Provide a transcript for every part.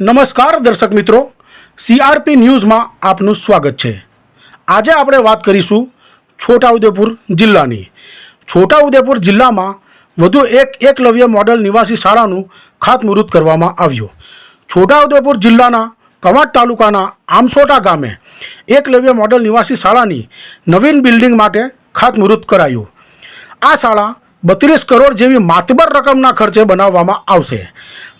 નમસ્કાર દર્શક મિત્રો સીઆરપી ન્યૂઝમાં આપનું સ્વાગત છે. આજે આપણે વાત કરીશું છોટાઉદેપુર જિલ્લાની. છોટાઉદેપુર જિલ્લામાં વધુ એક એકલવ્ય મોડલ નિવાસી શાળાનું ખાતમુહૂર્ત કરવામાં આવ્યું. છોટાઉદેપુર જિલ્લાના કવાંટ તાલુકાના આમસોટા ગામે એકલવ્ય મોડલ નિવાસી શાળાની નવીન બિલ્ડિંગ માટે ખાતમુહૂર્ત કરાયું. આ શાળા બત્રીસ કરોડ જેવી માતબર રકમના ખર્ચે બનાવવામાં આવશે.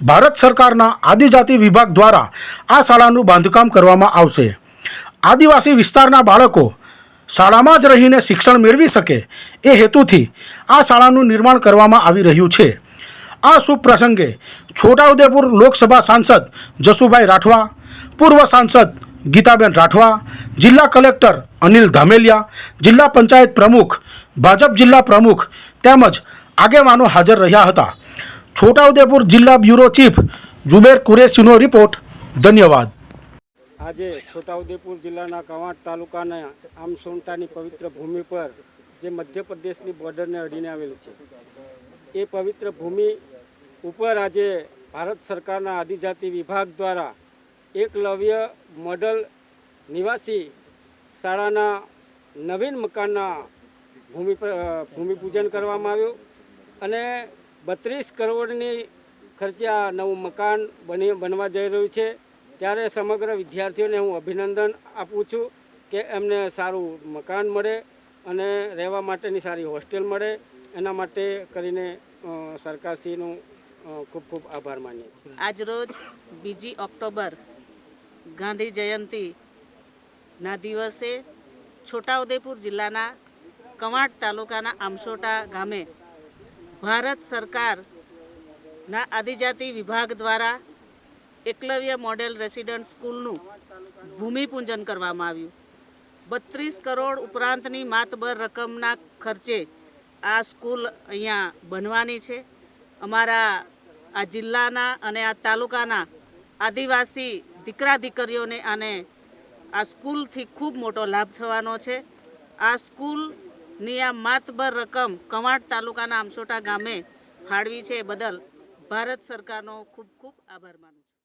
ભારત સરકારના આદિજાતિ વિભાગ દ્વારા આ શાળાનું બાંધકામ કરવામાં આવશે. આદિવાસી વિસ્તારના બાળકો શાળામાં જ રહીને શિક્ષણ મેળવી શકે એ હેતુથી આ શાળાનું નિર્માણ કરવામાં આવી રહ્યું છે. આ શુભ પ્રસંગે છોટાઉદેપુર લોકસભા સાંસદ જસુભાઈ રાઠવા, પૂર્વ સાંસદ ગીતાબેન રાઠવા, જિલ્લા કલેક્ટર અનિલ ધામેલિયા, જિલ્લા પંચાયત પ્રમુખ, ભાજપ જિલ્લા પ્રમુખ તેમજ આગેવાનો હાજર રહ્યા હતા. છોટાઉદેપુર જિલ્લા બ્યુરો ચીફ જુબેર કુરેશીનો રિપોર્ટ. ધન્યવાદ. આજે છોટાઉદેપુર જિલ્લાના કવાંટ તાલુકાના આમસોંટાની પવિત્ર ભૂમિ પર જે મધ્યપ્રદેશની બોર્ડરને અડીને આવેલી છે. એ પવિત્ર ભૂમિ ઉપર આજે ભારત સરકારના આદિજાતિ વિભાગ દ્વારા એકલવ્ય મોડલ નિવાસી શાળાના નવીન મકાનના ભૂમિ ભૂમિપૂજન કરવામાં આવ્યું અને બત્રીસ કરોડની ખર્ચે આ નવું મકાન બની, બનવા જઈ રહ્યું છે. ત્યારે સમગ્ર વિદ્યાર્થીઓને હું અભિનંદન આપું છું કે એમને સારું મકાન મળે અને રહેવા માટેની સારી હોસ્ટેલ મળે. એના માટે કરીને સરકારશ્રીનું ખૂબ ખૂબ આભાર માનીએ છીએ. આજરોજ બીજી ઓક્ટોબર ગાંધી જયંતીના દિવસે છોટાઉદેપુર જિલ્લાના કવાંટ તાલુકાના આમસોટા ગામે ભારત સરકારના આદિજાતિ વિભાગ દ્વારા એકલવ્ય મોડેલ રેસિડન્ટ સ્કૂલનું ભૂમિપૂજન કરવામાં આવ્યું. બત્રીસ કરોડ ઉપરાંતની માતબર રકમના ખર્ચે આ સ્કૂલ અહીંયા બનવાની છે. અમારા આ જિલ્લાના અને આ તાલુકાના આદિવાસી દીકરા દીકરીઓને આને આ સ્કૂલથી ખૂબ મોટો લાભ થવાનો છે. આ સ્કૂલની આ માતબર રકમ કવાંટ તાલુકાના આમસોટા ગામે ફાળવી છે. બદલ ભારત સરકારનો ખૂબ ખૂબ આભાર માનું છું.